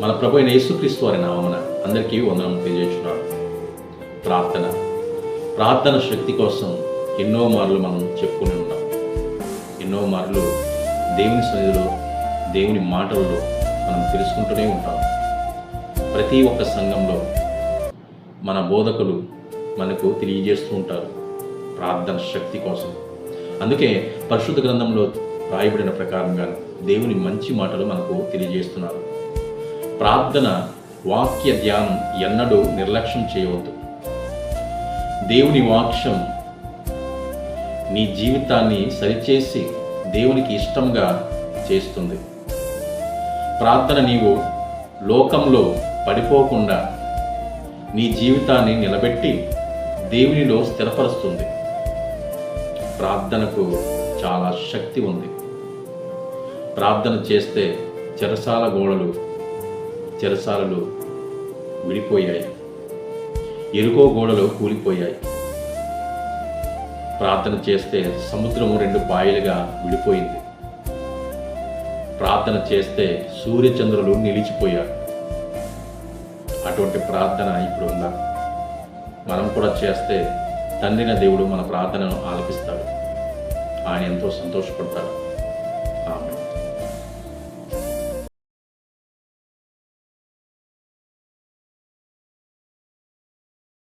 మన ప్రభు అయిన యేసుక్రీస్తు వారి నామమున అందరికీ వందనం తెలియజేస్తున్నాడు ప్రార్థన ప్రార్థన శక్తి కోసం ఎన్నో మార్లు మనం చెప్పుకుని ఉన్నాం. ఎన్నో మార్లు దేవుని సన్నిధిలో దేవుని మాటలలో మనం తెలుసుకుంటూనే ఉంటాం. ప్రతి ఒక్క సంఘంలో మన బోధకులు మనకు తెలియజేస్తూ ఉంటారు ప్రార్థన శక్తి కోసం. అందుకే పరిశుద్ధ గ్రంథంలో రాయబడిన ప్రకారంగా దేవుని మంచి మాటలు మనకు తెలియజేస్తున్నారు. ప్రార్థన వాక్య ధ్యానం ఎన్నడూ నిర్లక్ష్యం చేయవద్దు. దేవుని వాక్యం నీ జీవితాన్ని సరిచేసి దేవునికి ఇష్టంగా చేస్తుంది. ప్రార్థన నీవు లోకంలో పడిపోకుండా నీ జీవితాన్ని నిలబెట్టి దేవునిలో స్థిరపరుస్తుంది. ప్రార్థనకు చాలా శక్తి ఉంది. ప్రార్థన చేస్తే చెరసాల గోడలు చెరసాలలు విడిపోయాయి. ఎరుకో గోడలు కూలిపోయాయి. ప్రార్థన చేస్తే సముద్రము రెండు పాయలుగా విడిపోయింది. ప్రార్థన చేస్తే సూర్యచంద్రులు నిలిచిపోయారు. అటువంటి ప్రార్థన ఇప్పుడు ఉందా? మనం కూడా చేస్తే తండ్రిన దేవుడు మన ప్రార్థనను ఆలపిస్తాడు. ఆయన ఎంతో సంతోషపడతాడు. ఆమె